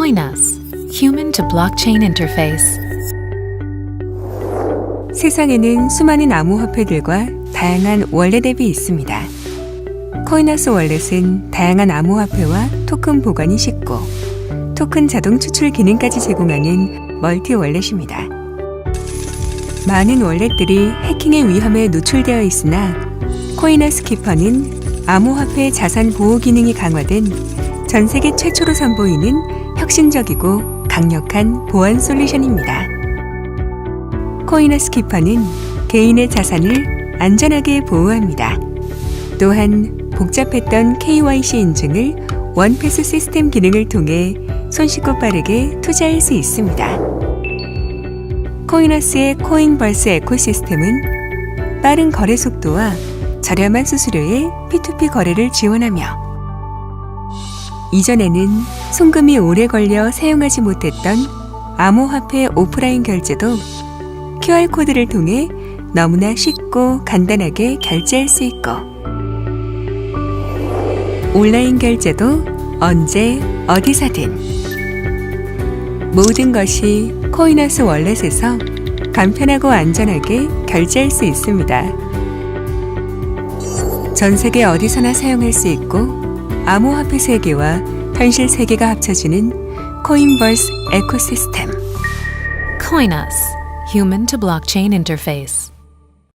Coinus, human to blockchain interface. 세상에는 수많은 암호화폐들과 다양한 월렛 앱이 있습니다. 코이너스 월렛은 다양한 암호화폐와 토큰 보관이 쉽고 토큰 자동 추출 기능까지 제공하는 멀티 월렛입니다. 많은 월렛들이 해킹의 위험에 노출되어 있으나 코이너스 키퍼는 암호화폐 자산 보호 기능이 강화된 전 세계 최초로 선보이는 혁신적이고 강력한 보안 솔루션입니다. 코이너스 키퍼는 개인의 자산을 안전하게 보호합니다. 또한 복잡했던 KYC 인증을 원패스 시스템 기능을 통해 손쉽고 빠르게 투자할 수 있습니다. 코이너스의 코인벌스 에코시스템은 빠른 거래 속도와 저렴한 수수료의 P2P 거래를 지원하며 이전에는 송금이 오래 걸려 사용하지 못했던 암호화폐 오프라인 결제도 QR코드를 통해 너무나 쉽고 간단하게 결제할 수 있고 온라인 결제도 언제 어디서든 모든 것이 코이너스 월렛에서 간편하고 안전하게 결제할 수 있습니다. 전 세계 어디서나 사용할 수 있고 암호화폐 세계와 현실 세계가 합쳐지는 코인벌스 에코시스템 Coinus, human to blockchain interface.